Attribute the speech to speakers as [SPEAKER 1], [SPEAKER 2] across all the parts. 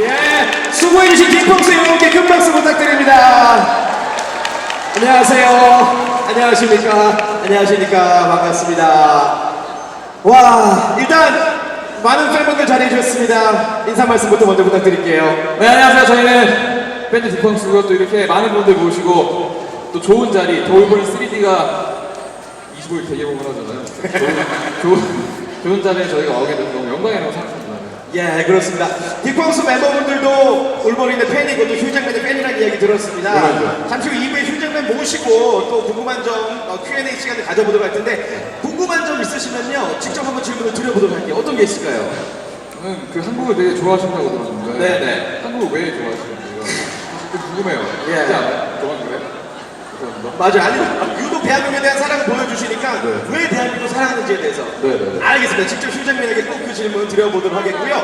[SPEAKER 1] 예, 수고해주신 김펑수 여러분께 큰 박수 부탁드립니다. 안녕하세요. 안녕하십니까. 안녕하십니까. 반갑습니다. 와, 일단 많은 팬분들 잘해주셨습니다. 인사 말씀부터 먼저 부탁드릴게요.
[SPEAKER 2] 네, 안녕하세요. 저희는 밴드 디펑스고 또 이렇게 많은 분들 모시고 또 좋은 자리, 돌보는 3D가 25일 대개봉을 하잖아요. 좋은, 좋은, 좋은 자리에 저희가 오게 돼서 너무 영광이라고 생각합니다.
[SPEAKER 1] 예, 그렇습니다. 딕펑스 멤버분들도 올버린의 팬이고 또 휴장맨의 팬이라는 이야기 들었습니다.
[SPEAKER 2] 그렇죠.
[SPEAKER 1] 잠시 후 2부에 휴장맨 모시고 또 궁금한 점 어, Q&A 시간을 가져보도록 할 텐데 궁금한 점 있으시면요 직접 한번 질문을 드려보도록 할게요. 어떤 게 있을까요?
[SPEAKER 2] 저는 그 한국을 되게 좋아하신다고 들었는데
[SPEAKER 1] 네, 네.
[SPEAKER 2] 한국을 왜 좋아하시는지가 좀 궁금해요.
[SPEAKER 1] 예.
[SPEAKER 2] 그렇지 않아요? 저만 그래? 죄송합니다.
[SPEAKER 1] 맞아요. 아니 유독 대한민국에 대한 사랑을 보여주시니까 왜 대한민국을 사랑하는지에 대해서
[SPEAKER 2] 네, 네, 네.
[SPEAKER 1] 알겠습니다. 직접 휴장맨에게 꼭 그 질문 드려보도록 하겠고요.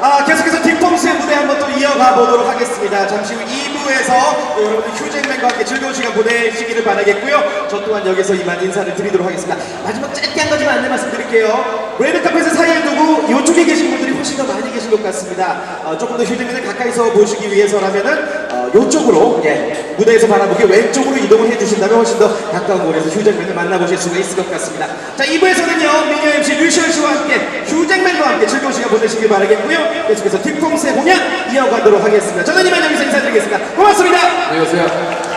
[SPEAKER 1] 아, 계속해서 딕펑스의 무대 한번 또 이어가 보도록 하겠습니다. 잠시 후 2부에서 여러분들 휴장맨과 함께 즐거운 시간 보내시기를 바라겠고요. 저 또한 여기서 이만 인사를 드리도록 하겠습니다. 마지막 짧게 한 가지만 안내 말씀드릴게요. 레드카펫의 사이에 두고 이쪽에 계신 분들이 훨씬 더 많이 계신 것 같습니다. 어, 조금 더 휴장맨을 가까이서 보시기 위해서라면은 어, 이쪽으로 예, 무대에서 바라보기 왼쪽으로 이동을 해주신다면 훨씬 더 가까운 거리에서 휴장맨을 만나보실 수가 있을 것 같습니다. 자 2부에서는요 미니어 MC 류시원 씨와 함께 휴장맨과 함께 즐거운 시간 보내시길 바라겠고요. 계속해서 틱퐁스의 공연 이어가도록 하겠습니다. 저는 이만 여기서 인사드리겠습니다. 고맙습니다.
[SPEAKER 2] 안녕히 계세요.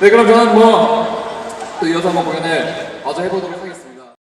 [SPEAKER 2] 네, 그럼 저는 뭐, 또 이어서 한번 공연을 마저 해보도록 하겠습니다.